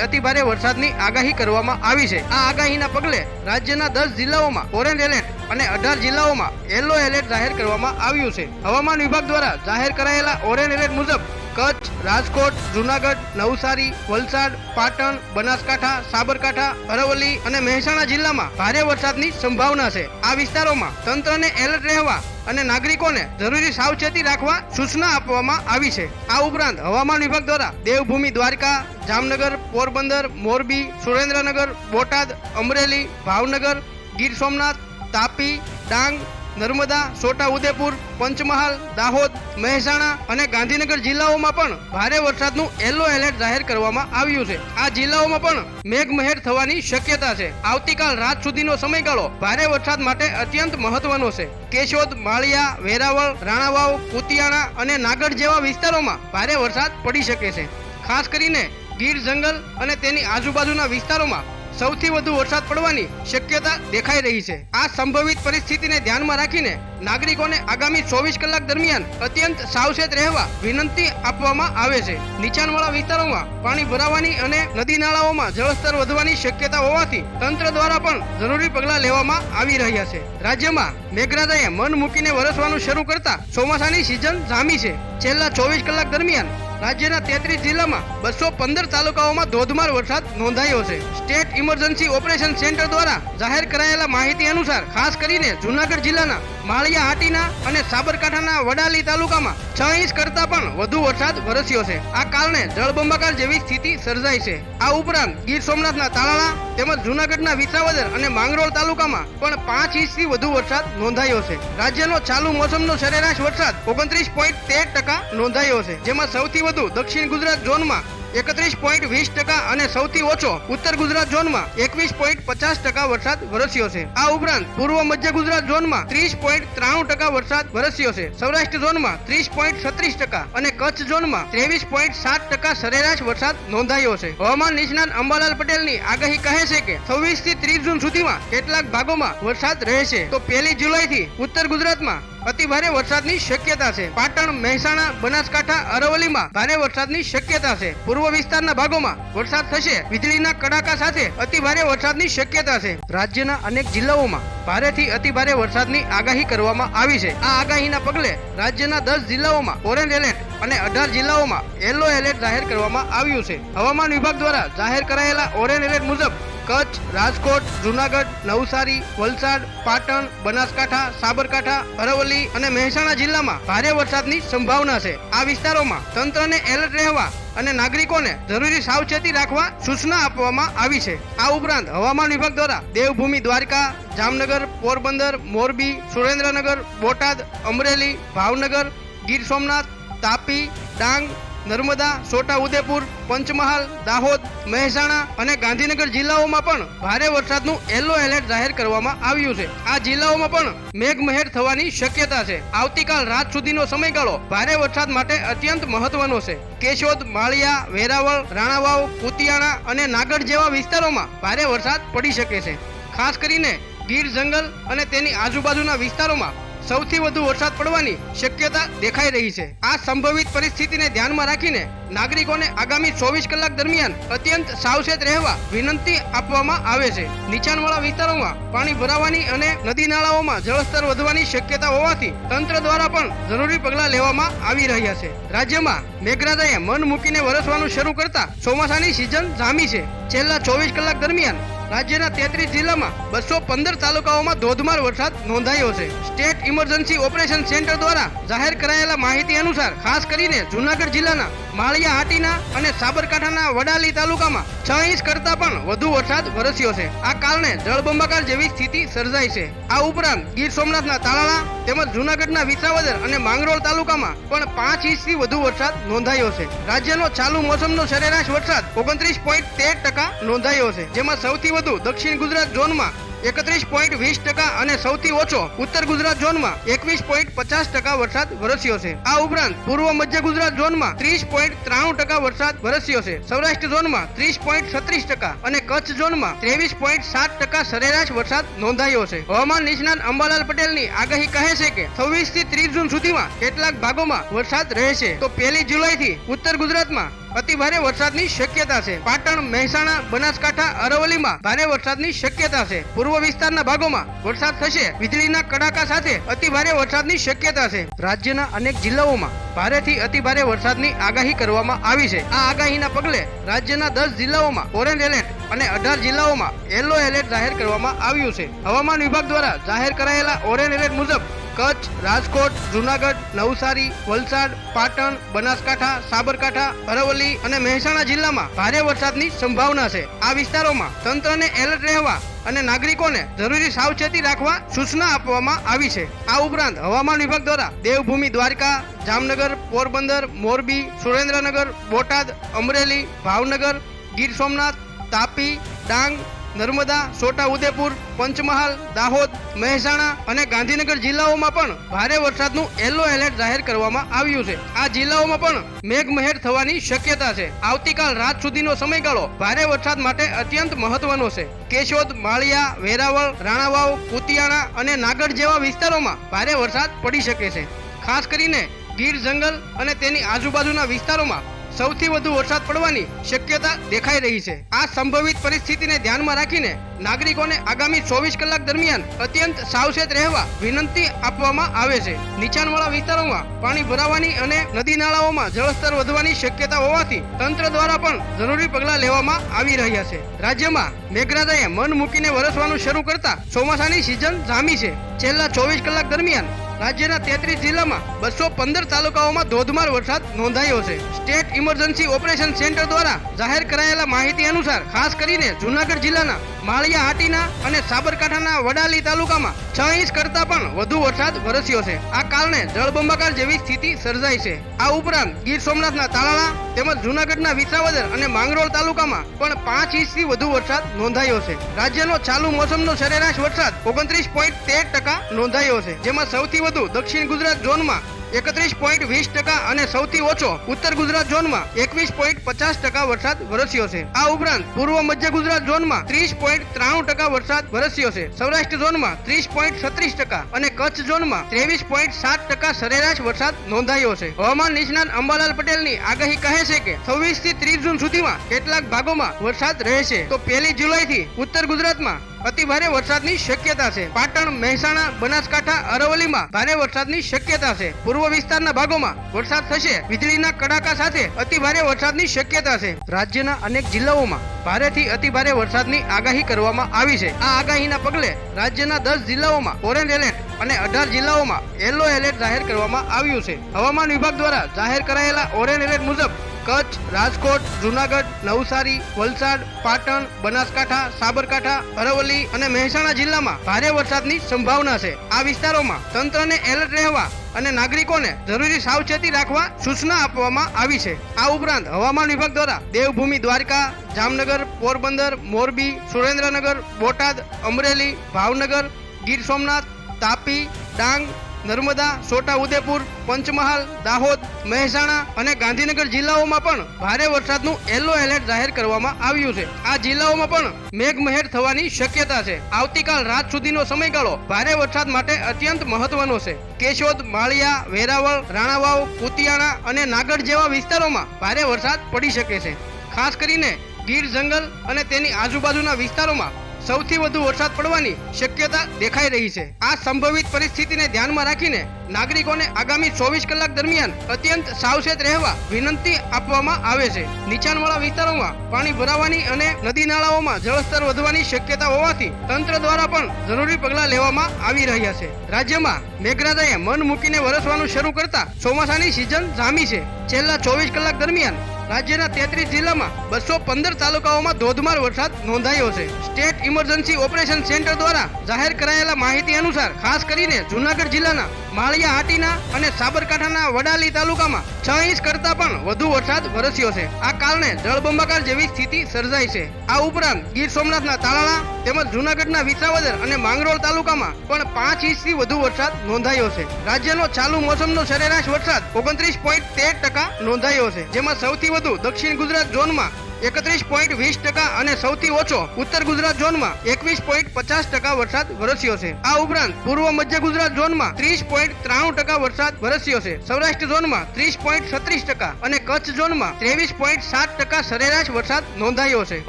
અતિ ભારે વરસાદની આગાહી કરવામાં આવી છે. આ આગાહીના પગલે રાજ્યના દસ જિલ્લાઓમાં ઓરેન્જ એલર્ટ અને અઢાર જિલ્લાઓમાં યલો એલર્ટ જાહેર કરવામાં આવ્યું છે. હવામાન વિભાગ દ્વારા જાહેર કરાયેલા ઓરેન્જ એલર્ટ મુજબ કચ્છ, રાજકોટ, જુનાગઢ, નવસારી, વલસાડ, પાટણ, બનાસકાંઠા, સાબરકાંઠા, અરવલ્લી અને મહેસાણા જિલ્લામાં ભારે વરસાદની સંભાવના છે. આ વિસ્તારોમાં તંત્રને એલર્ટ રહેવા અને નાગરિકોને જરૂરી સાવચેતી રાખવા સૂચના આપવામાં આવી છે. આ ઉપરાંત હવામાન વિભાગ દ્વારા દેવભૂમિ દ્વારકા, જામનગર, પોરબંદર, મોરબી, સુરેન્દ્રનગર, બોટાદ, અમરેલી, ભાવનગર, ગીર સોમનાથ, તાપી, ડાંગ નર્મદા, છોટા ઉદેપુર, પંચમહાલ, દાહોદ, મહેસાણા અને ગાંધીનગર જિલ્લાઓમાં પણ ભારે વરસાદનું યલો એલર્ટ જાહેર કરવામાં આવ્યું છે. આ જિલ્લાઓમાં પણ મેઘમહેર થવાની શક્યતા છે. આવતીકાલ રાત સુધીનો સમયગાળો ભારે વરસાદ માટે અત્યંત મહત્વનો છે. કેશોદ, માળિયા, વેરાવળ, રાણાવાવ, કુતિયાણા અને નાગઢ જેવા વિસ્તારોમાં ભારે વરસાદ પડી શકે છે. ખાસ કરીને ગીર જંગલ અને તેની આજુબાજુના વિસ્તારોમાં સૌથી વધુ વરસાદ પડવાની શક્યતા દેખાઈ રહી છે. આ સંભવિત પરિસ્થિતિને ધ્યાનમાં રાખીને નાગરિકોને આગામી ચોવીસ કલાક દરમિયાન અત્યંત સાવચેત રહેવા વિનંતી આપવામાં આવે છે. નીચાણવાળા વિસ્તારોમાં પાણી ભરાવાની અને નદી નાળાઓમાં જળસ્તર વધવાની શક્યતા હોવાથી તંત્ર દ્વારા પણ જરૂરી પગલાં લેવામાં આવી રહ્યા છે. રાજ્યમાં મેઘરાજાએ મન મૂકીને વરસવાનું શરૂ કરતા ચોમાસાની સિઝન જામી છે. છેલ્લા ચોવીસ કલાક દરમિયાન રાજ્યના તેત્રીસ જિલ્લામાં બસો પંદર તાલુકાઓમાં ધોધમાર વરસાદ નોંધાયો છે. સ્ટેટ ઇમરજન્સી ઓપરેશન સેન્ટર દ્વારા જાહેર કરાયેલા માહિતી અનુસાર, ખાસ કરીને જુનાગઢ જિલ્લાના માળિયા હાટીના અને સાબરકાંઠાના વડાલી તાલુકામાં છ ઇંચ કરતા પણ વધુ વરસાદ વરસ્યો છે. આ કારણે જળબંબાકાર જેવી સ્થિતિ સર્જાઈ છે. આ ઉપરાંત ગીર સોમનાથના તાલાળા તેમજ જુનાગઢના વિસાવદર અને માંગરોળ તાલુકામાં પણ પાંચ ઇંચથી વધુ વરસાદ નોંધાયો છે. રાજ્યનો ચાલુ મોસમનો સરેરાશ વરસાદ ઓગણત્રીસ પોઈન્ટ તેર ટકા નોંધાયો છે. જેમાં સૌથી વધુ દક્ષિણ ગુજરાત ઝોનમાં એકત્રીસ પોઈન્ટ વીસ ટકા અને સૌથી ઓછો ઉત્તર ગુજરાત ઝોનમાં એકવીસ પોઈન્ટ પચાસ ટકા વરસાદ વરસ્યો છે. આ ઉપરાંત પૂર્વ મધ્ય ગુજરાત ઝોનમાં ત્રીસ પોઈન્ટ ત્રાણું ટકા વરસાદ વરસ્યો છે. સૌરાષ્ટ્ર ઝોનમાં ત્રીસ પોઈન્ટ છત્રીસ ટકા અને કચ્છ ઝોનમાં ત્રેવીસ પોઈન્ટ સાત ટકા સરેરાશ વરસાદ નોંધાયો છે. હવામાન નિષ્ણાત અંબાલાલ પટેલની આગાહી કહે છે કે છવ્વીસથી ત્રીસ જૂન સુધીમાં કેટલાક ભાગોમાં વરસાદ રહેશે. તો પહેલી જુલાઈથી ઉત્તર ગુજરાતમાં અતિ ભારે વરસાદની શક્યતા છે. પાટણ, મહેસાણા, બનાસકાંઠા, અરવલ્લીમાં ભારે વરસાદની શક્યતા છે. પૂર્વ વિસ્તારના ભાગોમાં વરસાદ થશે. વીજળીના કડાકા સાથે અતિ ભારે વરસાદની શક્યતા છે. રાજ્યના અનેક જિલ્લાઓમાં ભારેથી અતિ ભારે વરસાદની આગાહી કરવામાં આવી છે. આ આગાહીના પગલે રાજ્યના દસ જિલ્લાઓમાં ઓરેન્જ એલર્ટ અને અઢાર જિલ્લાઓમાં યલો એલર્ટ જાહેર કરવામાં આવ્યું છે. હવામાન વિભાગ દ્વારા જાહેર કરાયેલા ઓરેન્જ એલર્ટ મુજબ કચ્છ, રાજકોટ, જુનાગઢ, નવસારી, વલસાડ, પાટણ, બનાસકાંઠા, સાબરકાંઠા, અરવલ્લી અને મહેસાણા જિલ્લામાં ભારે વરસાદની સંભાવના છે. આ વિસ્તારોમાં તંત્રને એલર્ટ રહેવા અને નાગરિકોને જરૂરી સાવચેતી રાખવા સૂચના આપવામાં આવી છે. આ ઉપરાંત હવામાન વિભાગ દ્વારા દેવભૂમિ દ્વારકા, જામનગર, પોરબંદર, મોરબી, સુરેન્દ્રનગર, બોટાદ, અમરેલી, ભાવનગર, ગીર સોમનાથ, તાપી, ડાંગ નર્મદા, છોટા ઉદેપુર, પંચમહાલ, દાહોદ, મહેસાણા અને ગાંધીનગર જિલ્લાઓમાં પણ ભારે વરસાદનું યલો એલર્ટ જાહેર કરવામાં આવ્યું છે. આ જિલ્લાઓમાં પણ મેઘમહેર થવાની શક્યતા છે. આવતીકાલ રાત સુધીનો સમયગાળો ભારે વરસાદ માટે અત્યંત મહત્વનો છે. કેશોદ, માળિયા, વેરાવળ, રાણાવાવ, કુતિયાણા અને નાગઢ જેવા વિસ્તારોમાં ભારે વરસાદ પડી શકે છે. ખાસ કરીને ગીર જંગલ અને તેની આજુબાજુના વિસ્તારોમાં સૌથી વધુ વરસાદ પડવાની શક્યતા દેખાઈ રહી છે. આ સંભવિત પરિસ્થિતિને ધ્યાનમાં રાખીને નાગરિકોને આગામી ચોવીસ કલાક દરમિયાન અત્યંત સાવચેત રહેવા વિનંતી આપવામાં આવે છે. નીચાણવાળા વિસ્તારોમાં પાણી ભરાવાની અને નદી નાળાઓમાં જળસ્તર વધવાની શક્યતા હોવાથી તંત્ર દ્વારા પણ જરૂરી પગલાં લેવામાં આવી રહ્યા છે. રાજ્યમાં મેઘરાજાએ મન મૂકીને વરસવાનું શરૂ કરતા ચોમાસાની સિઝન જામી છે. છેલ્લા ચોવીસ કલાક દરમિયાન રાજ્યના તેત્રીસ જિલ્લામાં બસો પંદર તાલુકાઓમાં ધોધમાર વરસાદ નોંધાયો છે. સ્ટેટ ઇમરજન્સી ઓપરેશન સેન્ટર દ્વારા જાહેર કરાયેલા માહિતી અનુસાર ખાસ કરીને જુનાગઢ જિલ્લાના માળિયા હાટીના અને સાબરકાંઠાના વડાલી તાલુકામાં છ ઇંચ કરતા પણ વધુ વરસાદ વરસ્યો છે. આ કારણે જળબંબાકાર જેવી સ્થિતિ સર્જાઈ છે. આ ઉપરાંત ગીર સોમનાથના તાલાળા તેમજ જુનાગઢના વિસાવદર અને માંગરોળ તાલુકામાં પણ પાંચ ઇંચથી વધુ વરસાદ નોંધાયો છે. રાજ્યનો ચાલુ મોસમનો સરેરાશ વરસાદ ઓગણત્રીસ પોઈન્ટ તેર ટકા નોંધાયો છે, જેમાં સૌથી વધુ દક્ષિણ ગુજરાત ઝોનમાં એકત્રીસ પોઈન્ટ વીસ ટકા અને સૌથી ઓછો ઉત્તર ગુજરાત ઝોનમાં એકવીસ પોઈન્ટ પચાસ ટકા વરસાદ વરસ્યો છે. આ ઉપરાંત પૂર્વ મધ્ય ગુજરાત ઝોનમાં ત્રીસ પોઈન્ટ ત્રાણું ટકા વરસાદ વરસ્યો છે. સૌરાષ્ટ્ર ઝોનમાં ત્રીસ પોઈન્ટ છત્રીસ ટકા અને કચ્છ ઝોનમાં ત્રેવીસ પોઈન્ટ સાત ટકા સરેરાશ વરસાદ નોંધાયો છે. હવામાન નિષ્ણાત અંબાલાલ પટેલની આગાહી કહે છે કે છવ્વીસથી ત્રીસ જૂન સુધીમાં કેટલાક ભાગોમાં વરસાદ રહેશે. તો પહેલી જુલાઈથી ઉત્તર ગુજરાતમાં અતિભારે વરસાદની શક્યતા છે. પાટણ, મહેસાણા, બનાસકાંઠા, અરવલ્લીમાં ભારે વરસાદની શક્યતા છે. પૂર્વ વિસ્તારના ભાગોમાં વરસાદ થશે. વીજળીના કડાકા સાથે અતિભારે વરસાદની શક્યતા છે. રાજ્યના અનેક જિલ્લાઓમાં ભારેથી અતિભારે વરસાદની આગાહી કરવામાં આવી છે. આ આગાહીના પગલે રાજ્યના દસ જિલ્લાઓમાં ઓરેન્જ એલર્ટ અને અઢાર જિલ્લાઓમાં યલો એલર્ટ જાહેર કરવામાં આવ્યું છે. હવામાન વિભાગ દ્વારા જાહેર કરાયેલા ઓરેન્જ એલર્ટ મુજબ કચ્છ, રાજકોટ, જુનાગઢ, નવસારી, વલસાડ, પાટણ, બનાસકાંઠા, સાબરકાંઠા, અરવલ્લી અને મહેસાણા જિલ્લામાં ભારે વરસાદની સંભાવના છે. આ વિસ્તારોમાં તંત્રને એલર્ટ રહેવા અને નાગરિકોને જરૂરી સાવચેતી રાખવા સૂચના આપવામાં આવી છે. આ ઉપરાંત હવામાન વિભાગ દ્વારા દેવભૂમિ દ્વારકા, જામનગર, પોરબંદર, મોરબી, સુરેન્દ્રનગર, બોટાદ, અમરેલી, ભાવનગર, ગીર સોમનાથ, તાપી, ડાંગ નર્મદા, છોટા ઉદેપુર, પંચમહાલ, દાહોદ, મહેસાણા અને ગાંધીનગર જિલ્લાઓમાં પણ ભારે વરસાદનું યલો એલર્ટ જાહેર કરવામાં આવ્યું છે. આ જિલ્લાઓમાં પણ મેઘમહેર થવાની શક્યતા છે. આવતીકાલ રાત સુધીનો સમયગાળો ભારે વરસાદ માટે અત્યંત મહત્વનો છે. કેશોદ, માળિયા, વેરાવળ, રાણાવાવ, કુતિયાણા અને નાગર જેવા વિસ્તારોમાં ભારે વરસાદ પડી શકે છે. ખાસ કરીને ગીર જંગલ અને તેની આજુબાજુના વિસ્તારોમાં સૌથી વધુ વરસાદ પડવાની શક્યતા દેખાઈ રહી છે. આ સંભવિત પરિસ્થિતિને ધ્યાનમાં રાખીને નાગરિકોને આગામી ચોવીસ કલાક દરમિયાન અત્યંત સાવચેત રહેવા વિનંતી આપવામાં આવે છે. નીચાણવાળા વિસ્તારોમાં પાણી ભરાવાની અને નદી નાળાઓમાં જળસ્તર વધવાની શક્યતા હોવાથી તંત્ર દ્વારા પણ જરૂરી પગલાં લેવામાં આવી રહ્યા છે. રાજ્યમાં મેઘરાજાએ મન મૂકીને વરસવાનું શરૂ કરતા ચોમાસાની સિઝન જામી છે. છેલ્લા ચોવીસ કલાક દરમિયાન રાજ્યના તેત્રીસ જિલ્લામાં બસો પંદર તાલુકાઓમાં ધોધમાર વરસાદ નોંધાયો છે. સ્ટેટ ઇમરજન્સી ઓપરેશન સેન્ટર દ્વારા જાહેર કરાયેલા માહિતી અનુસાર, ખાસ કરીને જુનાગઢ જિલ્લાના માળિયા હાટીના અને સાબરકાંઠાના વડાલી તાલુકામાં છ ઇંચ કરતા પણ વધુ વરસાદ વરસ્યો છે. આ કારણે જળબંબાકાર જેવી સ્થિતિ સર્જાઈ છે. આ ઉપરાંત ગીર સોમનાથના તાલાળા તેમજ જુનાગઢના વિસાવદર અને માંગરોળ તાલુકામાં પણ પાંચ ઇંચથી વધુ વરસાદ નોંધાયો છે. રાજ્યનો ચાલુ મોસમનો સરેરાશ વરસાદ ઓગણત્રીસ પોઈન્ટ તેર ટકા નોંધાયો છે. જેમાં સૌથી વધુ દક્ષિણ ગુજરાત ઝોનમાં એકત્રીસ પોઈન્ટ વીસ ટકા અને સૌથી ઓછો ઉત્તર ગુજરાત ઝોનમાં એકવીસ પોઈન્ટ પચાસ ટકા વરસાદ વરસ્યો છે. આ ઉપરાંત પૂર્વ મધ્ય ગુજરાત ઝોનમાં ત્રીસ પોઈન્ટ ત્રાણું ટકા વરસાદ વરસ્યો છે. સૌરાષ્ટ્ર ઝોનમાં ત્રીસ પોઈન્ટ છત્રીસ ટકા અને કચ્છ ઝોનમાં ત્રેવીસ પોઈન્ટ સાત ટકા સરેરાશ વરસાદ નોંધાયો છે. હવામાન નિષ્ણાત અંબાલાલ પટેલની આગાહી કહે છે કે છવ્વીસથી ત્રીસ જૂન સુધીમાં કેટલાક ભાગોમાં વરસાદ રહેશે. તો પહેલી જુલાઈથી ઉત્તર ગુજરાતમાં અતિ ભારે વરસાદની શક્યતા છે. પાટણ, મહેસાણા, બનાસકાંઠા, અરવલ્લીમાં ભારે વરસાદની શક્યતા છે. પૂર્વ વિસ્તારના ભાગોમાં વરસાદ થશે. વીજળીના કડાકા સાથે અતિ ભારે વરસાદની શક્યતા છે. રાજ્યના અનેક જિલ્લાઓમાં ભારેથી અતિ ભારે વરસાદની આગાહી કરવામાં આવી છે. આ આગાહીના પગલે રાજ્યના દસ જિલ્લાઓમાં ઓરેન્જ એલર્ટ અને અઢાર જિલ્લાઓમાં યલો એલર્ટ જાહેર કરવામાં આવ્યું છે. હવામાન વિભાગ દ્વારા જાહેર કરાયેલા ઓરેન્જ એલર્ટ મુજબ કચ્છ, રાજકોટ, જુનાગઢ, નવસારી, વલસાડ, પાટણ, બનાસકાંઠા, સાબરકાંઠા, અરવલ્લી અને મહેસાણા જિલ્લામાં ભારે વરસાદની સંભાવના છે. આ વિસ્તારોમાં તંત્રને એલર્ટ રહેવા અને નાગરિકોને જરૂરી સાવચેતી રાખવા સૂચના આપવામાં આવી છે. આ ઉપરાંત હવામાન વિભાગ દ્વારા દેવભૂમિ દ્વારકા, જામનગર, પોરબંદર, મોરબી, સુરેન્દ્રનગર, બોટાદ, અમરેલી, ભાવનગર, ગીર સોમનાથ, તાપી, ડાંગ નર્મદા, છોટા ઉદેપુર, પંચમહાલ, દાહોદ, મહેસાણા અને ગાંધીનગર જિલ્લાઓમાં પણ ભારે વરસાદનું યલો એલર્ટ જાહેર કરવામાં આવ્યું છે. આ જિલ્લાઓમાં પણ મેઘમહેર થવાની શક્યતા છે. આવતીકાલ રાત સુધીનો સમયગાળો ભારે વરસાદ માટે અત્યંત મહત્વનો છે. કેશોદ, માળિયા, વેરાવળ, રાણાવાવ, કુતિયાણા અને નાગર જેવા વિસ્તારોમાં ભારે વરસાદ પડી શકે છે. ખાસ કરીને ગીર જંગલ અને તેની આજુબાજુના વિસ્તારોમાં સૌથી વધુ વરસાદ પડવાની શક્યતા દેખાઈ રહી છે. આ સંભવિત પરિસ્થિતિને ધ્યાનમાં રાખીને નાગરિકોને આગામી ચોવીસ કલાક દરમિયાન અત્યંત સાવચેત રહેવા વિનંતી આપવામાં આવે છે. નીચાણવાળા વિસ્તારોમાં પાણી ભરાવાની અને નદી નાળાઓમાં જળસ્તર વધવાની શક્યતા હોવાથી તંત્ર દ્વારા પણ જરૂરી પગલાં લેવામાં આવી રહ્યા છે. રાજ્યમાં મેઘરાજાએ મન મૂકીને વરસવાનું શરૂ કરતા ચોમાસાની સિઝન જામી છે. છેલ્લા ચોવીસ કલાક દરમિયાન રાજ્યના તેત્રીસ જિલ્લામાં બસો પંદર તાલુકાઓમાં ધોધમાર વરસાદ નોંધાયો છે. સ્ટેટ ઇમરજન્સી ઓપરેશન સેન્ટર દ્વારા જાહેર કરાયેલા માહિતી અનુસાર ખાસ કરીને જુનાગઢ જિલ્લાના માળિયા હાટીના અને સાબરકાંઠાના વડાલી તાલુકામાં છ ઇંચ કરતા પણ વધુ વરસાદ વરસ્યો છે. આ કારણે જળબંબાકાર જેવી સ્થિતિ સર્જાઈ છે. આ ઉપરાંત ગીર સોમનાથના તાલાળા તેમજ જુનાગઢના વિસાવદર અને માંગરોળ તાલુકામાં પણ પાંચ ઇંચથી વધુ વરસાદ નોંધાયો છે. રાજ્યનો ચાલુ મોસમનો સરેરાશ વરસાદ ઓગણત્રીસ પોઈન્ટ તેર ટકા નોંધાયો છે, જેમાં સૌથી વધુ દક્ષિણ ગુજરાત ઝોનમાં એકત્રીસ પોઈન્ટ વીસ ટકા અને સૌથી ઓછો ઉત્તર ગુજરાત ઝોનમાં એકવીસ પોઈન્ટ પચાસ ટકા વરસાદ વરસ્યો છે. આ ઉપરાંત પૂર્વ મધ્ય ગુજરાત ઝોનમાં ત્રીસ પોઈન્ટ ત્રાણું ટકા વરસાદ વરસ્યો છે. સૌરાષ્ટ્ર ઝોનમાં ત્રીસ પોઈન્ટ છત્રીસ ટકા અને કચ્છ ઝોનમાં ત્રેવીસ પોઈન્ટ સાત ટકા સરેરાશ વરસાદ નોંધાયો છે.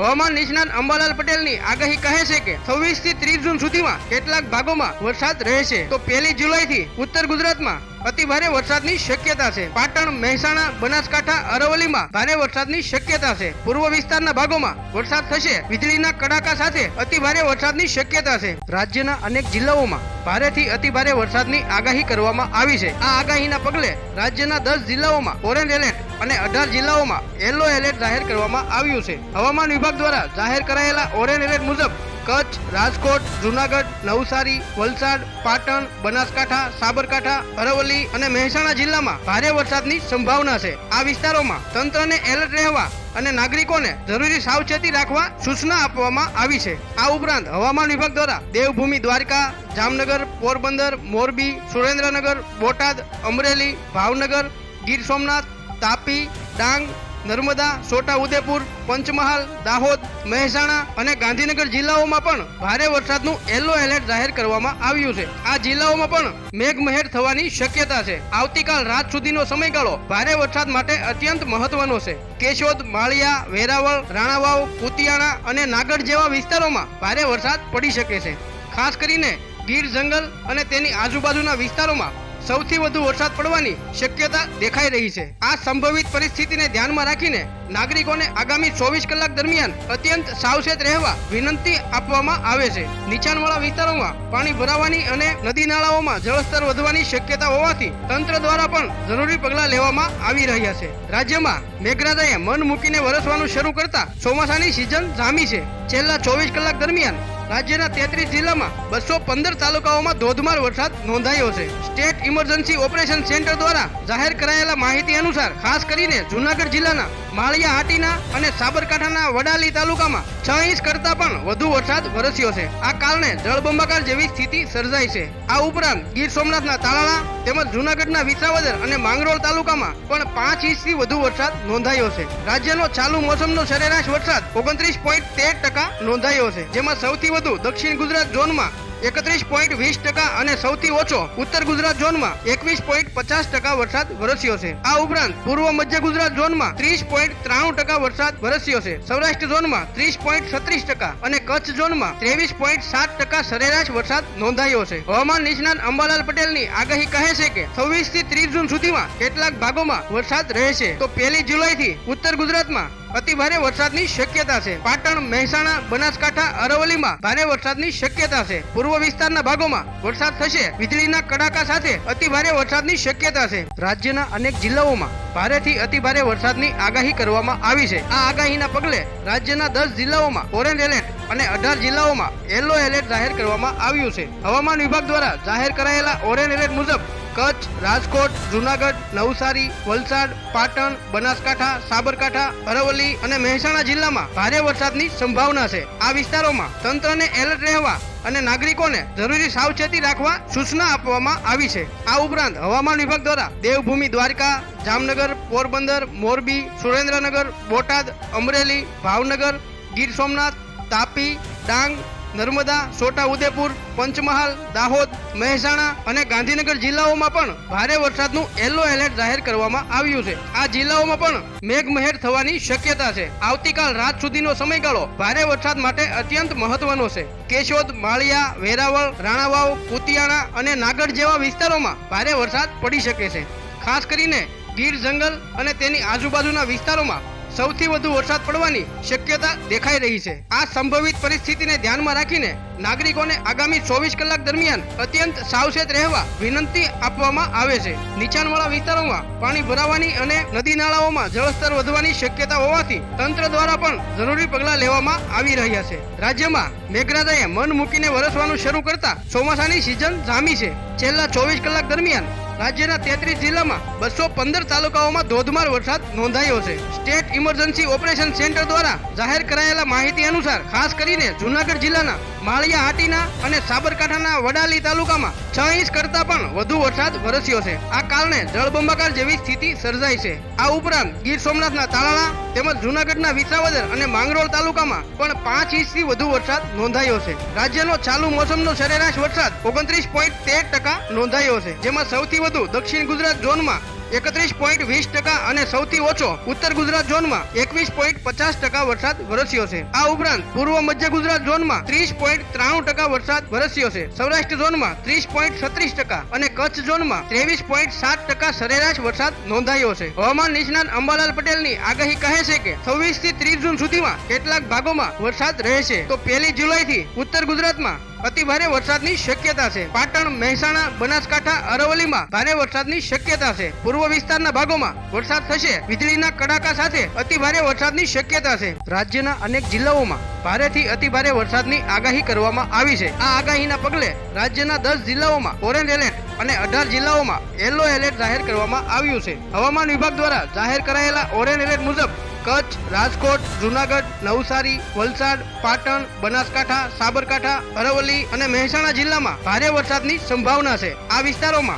હવામાન નિષ્ણાત અંબાલાલ પટેલની આગાહી કહે છે કે છવ્વીસથી ત્રીસ જૂન સુધીમાં કેટલાક ભાગોમાં વરસાદ રહેશે. તો પહેલી જુલાઈથી ઉત્તર ગુજરાતમાં અતિ ભારે વરસાદની શક્યતા છે. પાટણ, મહેસાણા, બનાસકાંઠા, અરવલ્લીમાં ભારે વરસાદની શક્યતા છે. પૂર્વ વિસ્તારના ભાગોમાં વરસાદ થશે. વીજળીના કડાકા સાથે અતિ ભારે વરસાદની શક્યતા છે. રાજ્યના અનેક જિલ્લાઓમાં ભારેથી અતિ ભારે વરસાદની આગાહી કરવામાં આવી છે. આ આગાહીના પગલે રાજ્યના દસ જિલ્લાઓમાં ઓરેન્જ એલર્ટ અને અઢાર જિલ્લાઓમાં યલો એલર્ટ જાહેર કરવામાં આવ્યું છે. હવામાન વિભાગ દ્વારા જાહેર કરાયેલા ઓરેન્જ એલર્ટ મુજબ કચ્છ, રાજકોટ, જુનાગઢ, નવસારી, વલસાડ, પાટણ, બનાસકાંઠા, સાબરકાંઠા, અરવલ્લી અને મહેસાણા જિલ્લામાં ભારે વરસાદની સંભાવના છે. આ વિસ્તારોમાં તંત્રને એલર્ટ રહેવા અને નાગરિકોને જરૂરી સાવચેતી રાખવા સૂચના આપવામાં આવી છે. આ ઉપરાંત હવામાન વિભાગ દ્વારા દેવભૂમિ દ્વારકા, જામનગર, પોરબંદર, મોરબી, સુરેન્દ્રનગર, બોટાદ, અમરેલી, ભાવનગર, ગીર સોમનાથ, તાપી, ડાંગ નર્મદા, છોટા ઉદેપુર, પંચમહાલ, દાહોદ, મહેસાણા અને ગાંધીનગર જિલ્લાઓમાં પણ ભારે વરસાદનું યલો એલર્ટ જાહેર કરવામાં આવ્યું છે. આ જિલ્લાઓમાં પણ મેઘમહેર થવાની શક્યતા છે. આવતીકાલ રાત સુધીનો સમયગાળો ભારે વરસાદ માટે અત્યંત મહત્વનો છે. કેશોદ, માળિયા, વેરાવળ, રાણાવાવ, કુતિયાણા અને નાગર જેવા વિસ્તારોમાં ભારે વરસાદ પડી શકે છે. ખાસ કરીને ગીર જંગલ અને તેની આજુબાજુના વિસ્તારોમાં સૌથી વધુ વરસાદ પડવાની શક્યતા દેખાઈ રહી છે. આ સંભવિત પરિસ્થિતિને ધ્યાનમાં રાખીને નાગરિકોને આગામી ચોવીસ કલાક દરમિયાન અત્યંત સાવચેત રહેવા વિનંતી આપવામાં આવે છે. નીચાણવાળા વિસ્તારોમાં પાણી ભરાવાની અને નદી નાળાઓમાં જળસ્તર વધવાની શક્યતા હોવાથી તંત્ર દ્વારા પણ જરૂરી પગલાં લેવામાં આવી રહ્યા છે. રાજ્યમાં મેઘરાજાએ મન મૂકીને વરસવાનું શરૂ કરતા ચોમાસાની સિઝન જામી છે. છેલ્લા ચોવીસ કલાક દરમિયાન રાજ્યના તેત્રીસ જિલ્લામાં બસો પંદર તાલુકાઓમાં ધોધમાર વરસાદ નોંધાયો છે. સ્ટેટ ઇમરજન્સી ઓપરેશન સેન્ટર દ્વારા જાહેર કરાયેલા માહિતી અનુસાર, ખાસ કરીને જુનાગઢ જિલ્લાના માળિયા હાટીના અને સાબરકાંઠાના વડાલી તાલુકામાં છ ઇંચ કરતા પણ વધુ વરસાદ વરસ્યો છે. આ કારણે જળબંબાકાર જેવી સ્થિતિ સર્જાઈ છે. આ ઉપરાંત ગીર સોમનાથના તાલાળા તેમજ જુનાગઢના વિસાવદર અને માંગરોળ તાલુકામાં પણ પાંચ ઇંચથી વધુ વરસાદ નોંધાયો છે. રાજ્યનો ચાલુ મોસમનો સરેરાશ વરસાદ ઓગણત્રીસ પોઈન્ટ તેર ટકા નોંધાયો છે, જેમાં સૌથી વધુ દક્ષિણ ગુજરાત ઝોનમાં એકત્રીસ પોઈન્ટ વીસ ટકા અને સૌથી ઓછો ઉત્તર ગુજરાત ઝોનમાં એકવીસ પોઈન્ટ પચાસ ટકા વરસાદ વરસ્યો છે. આ ઉપરાંત પૂર્વ મધ્ય ગુજરાત ઝોનમાં ત્રીસ પોઈન્ટ ત્રાણું ટકા વરસાદ વરસ્યો છે. સૌરાષ્ટ્ર ઝોનમાં ત્રીસ પોઈન્ટ છત્રીસ ટકા અને કચ્છ ઝોનમાં ત્રેવીસ પોઈન્ટ સાત ટકા સરેરાશ વરસાદ નોંધાયો છે. હવામાન નિષ્ણાત અંબાલાલ પટેલની આગાહી કહે છે કે છવ્વીસથી ત્રીસ જૂન સુધીમાં કેટલાક ભાગોમાં વરસાદ રહેશે. તો પહેલી જુલાઈથી ઉત્તર ગુજરાતમાં અતિ ભારે વરસાદની શક્યતા છે. પાટણ, મહેસાણા, બનાસકાંઠા, અરવલ્લીમાં ભારે વરસાદની શક્યતા છે. પૂર્વ વિસ્તારના ભાગોમાં વરસાદ થશે. વીજળીના કડાકા સાથે અતિ ભારે વરસાદની શક્યતા છે. રાજ્યના અનેક જિલ્લાઓમાં ભારેથી અતિ ભારે વરસાદની આગાહી કરવામાં આવી છે. આ આગાહીના પગલે રાજ્યના દસ જિલ્લાઓમાં ઓરેન્જ એલર્ટ અને અઢાર જિલ્લાઓમાં યલો એલર્ટ જાહેર કરવામાં આવ્યું છે. હવામાન વિભાગ દ્વારા જાહેર કરાયેલા ઓરેન્જ એલર્ટ મુજબ કચ્છ, રાજકોટ, જુનાગઢ, નવસારી, વલસાડ, પાટણ, બનાસકાંઠા, સાબરકાંઠા, અરવલ્લી અને મહેસાણા જિલ્લામાં ભારે વરસાદની સંભાવના છે. આ વિસ્તારોમાં તંત્રને એલર્ટ રહેવા અને નાગરિકોને જરૂરી સાવચેતી રાખવા સૂચના આપવામાં આવી છે. આ ઉપરાંત હવામાન વિભાગ દ્વારા દેવભૂમિ દ્વારકા, જામનગર, પોરબંદર, મોરબી, સુરેન્દ્રનગર, બોટાદ, અમરેલી, ભાવનગર, ગીર સોમનાથ, તાપી, ડાંગ નર્મદા, છોટા ઉદેપુર, પંચમહાલ, દાહોદ, મહેસાણા અને ગાંધીનગર જિલ્લાઓમાં પણ ભારે વરસાદનું યલો એલર્ટ જાહેર કરવામાં આવ્યું છે. આ જિલ્લાઓમાં પણ મેઘમહેર થવાની શક્યતા છે. આવતીકાલ રાત સુધીનો સમયગાળો ભારે વરસાદ માટે અત્યંત મહત્વનો છે. કેશોદ, માળિયા, વેરાવળ, રાણાવાવ, કુતિયાણા અને નાગર જેવા વિસ્તારોમાં ભારે વરસાદ પડી શકે છે. ખાસ કરીને ગીર જંગલ અને તેની આજુબાજુના વિસ્તારોમાં સૌથી વધુ વરસાદ પડવાની શક્યતા દેખાઈ રહી છે. આ સંભવિત પરિસ્થિતિને ધ્યાનમાં રાખીને નાગરિકોને આગામી ચોવીસ કલાક દરમિયાન અત્યંત સાવચેત રહેવા વિનંતી આપવામાં આવે છે. નીચાણવાળા વિસ્તારોમાં પાણી ભરાવાની અને નદી નાળાઓમાં જળસ્તર વધવાની શક્યતા હોવાથી તંત્ર દ્વારા પણ જરૂરી પગલાં લેવામાં આવી રહ્યા છે. રાજ્યમાં મેઘરાજાએ મન મૂકીને વરસવાનું શરૂ કરતા ચોમાસાની સિઝન જામી છે. છેલ્લા ચોવીસ કલાક દરમિયાન રાજ્યના તેત્રીસ જિલ્લામાં બસો પંદર તાલુકાઓમાં ધોધમાર વરસાદ નોંધાયો છે. સ્ટેટ ઇમરજન્સી ઓપરેશન સેન્ટર દ્વારા જાહેર કરાયેલા માહિતી અનુસાર ખાસ કરીને જુનાગઢ જિલ્લાના માળિયા હાટીના અને સાબરકાંઠાના વડાલી તાલુકામાં છ ઇંચ કરતા પણ વધુ વરસાદ વરસ્યો છે. આ કારણે જળબંબાકાર જેવી સ્થિતિ સર્જાઈ છે. આ ઉપરાંત ગીર સોમનાથના તાલાળા તેમજ જૂનાગઢના વિસાવદર અને માંગરોળ તાલુકામાં પણ પાંચ ઇંચથી વધુ વરસાદ નોંધાયો છે. રાજ્યનો ચાલુ મોસમનો સરેરાશ વરસાદ ઓગણત્રીસ પોઈન્ટ તેર ટકા નોંધાયો છે. જેમાં સૌથી વધુ દક્ષિણ ગુજરાત ઝોનમાં એકત્રીસ પોઈન્ટ વીસ ટકા અને સૌથી ઓછો ઉત્તર ગુજરાત ઝોનમાં એકવીસ પોઈન્ટ પચાસ ટકા વરસાદ વરસ્યો છે. આ ઉપરાંત પૂર્વ મધ્ય ગુજરાત ઝોનમાં ત્રીસ પોઈન્ટ ત્રાણું ટકા વરસાદ વરસ્યો છે. સૌરાષ્ટ્ર ઝોનમાં ત્રીસ પોઈન્ટ છત્રીસ ટકા અને કચ્છ ઝોનમાં ત્રેવીસ પોઈન્ટ સાત ટકા સરેરાશ વરસાદ નોંધાયો છે. હવામાન નિષ્ણાત અંબાલાલ પટેલની આગાહી કહે છે કે છવ્વીસથી ત્રીસ જૂન સુધીમાં કેટલાક ભાગોમાં વરસાદ રહેશે. તો પહેલી જુલાઈથી ઉત્તર ગુજરાતમાં અતિ ભારે વરસાદની શક્યતા છે. પાટણ, મહેસાણા, બનાસકાંઠા, અરવલ્લીમાં ભારે વરસાદની શક્યતા છે. પૂર્વ વિસ્તારના ભાગોમાં વરસાદ થશે. વીજળીના કડાકા સાથે અતિ ભારે વરસાદની શક્યતા છે. રાજ્યના અનેક જિલ્લાઓમાં ભારેથી અતિ ભારે વરસાદની આગાહી કરવામાં આવી છે. આ આગાહીના પગલે રાજ્યના દસ જિલ્લાઓમાં ઓરેન્જ એલર્ટ અને અઢાર જિલ્લાઓમાં યલો એલર્ટ જાહેર કરવામાં આવ્યું છે. હવામાન વિભાગ દ્વારા જાહેર કરાયેલા ઓરેન્જ એલર્ટ મુજબ કચ્છ, રાજકોટ, જુનાગઢ, નવસારી, વલસાડ, પાટણ, બનાસકાંઠા, સાબરકાંઠા, અરવલ્લી અને મહેસાણા જિલ્લામાં ભારે વરસાદની સંભાવના છે. આ વિસ્તારોમાં